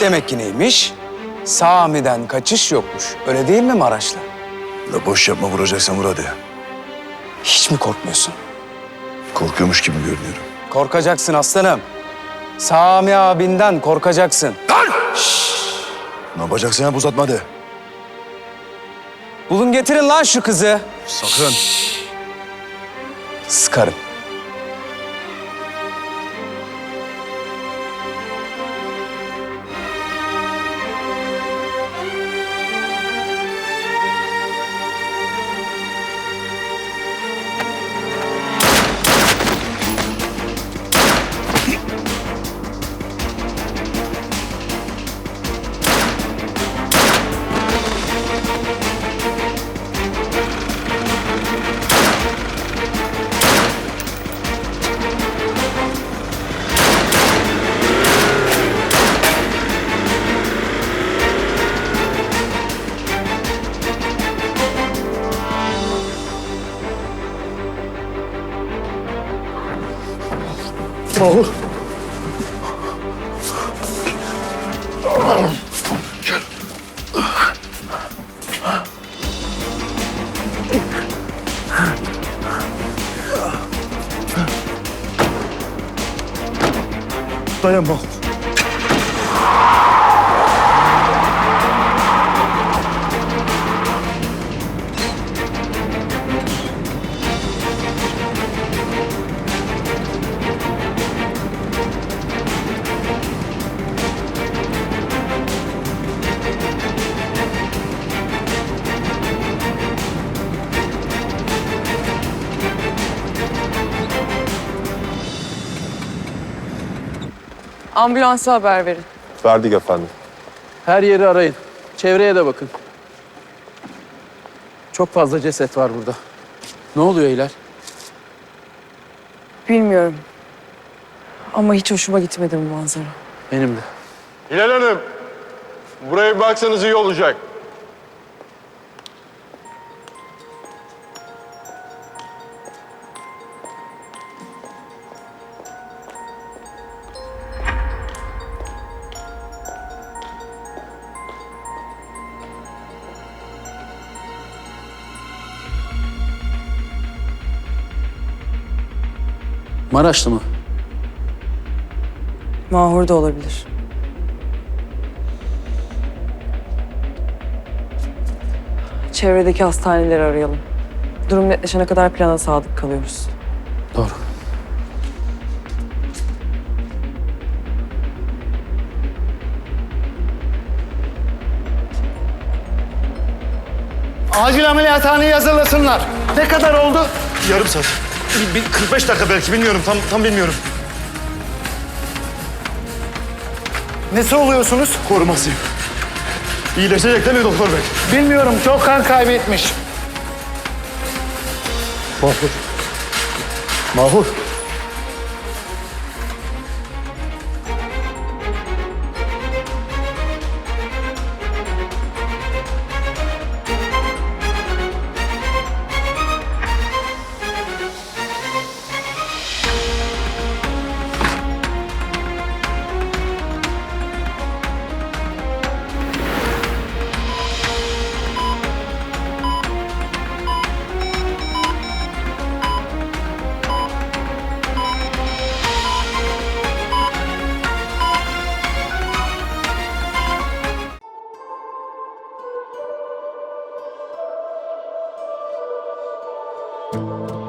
Demek ki neymiş? Sami'den kaçış yokmuş. Öyle değil mi Maraşlı? La boş yapma vuracaksan vur hadi. Hiç mi korkmuyorsun? Korkuyormuş gibi görünüyorum. Korkacaksın aslanım. Sami abinden korkacaksın. Ne yapacaksın ya uzatma hadi. Bulun getirin lan şu kızı. Sakın. Sıkarım. Mahur. Dayan Mahur. Ambulansa haber verin. Verdik efendim. Her yeri arayın. Çevreye de bakın. Çok fazla ceset var burada. Ne oluyor Hilal? Bilmiyorum. Ama hiç hoşuma gitmedi bu manzara. Benim de. Hilal Hanım, buraya bir baksanız iyi olacak. Maraşlı mı? Mahur da olabilir. Çevredeki hastaneleri arayalım. Durum netleşene kadar plana sadık kalıyoruz. Doğru. Acil ameliyathaneye hazırlasınlar. Ne kadar oldu? Yarım saat. Bir, bir 45 dakika belki bilmiyorum tam tam bilmiyorum. Nesi oluyorsunuz? Korumasıyım. İyileşecek değil mi doktor bey? Bilmiyorum. Çok kan kaybetmiş. Mahur. Mahur. Bye.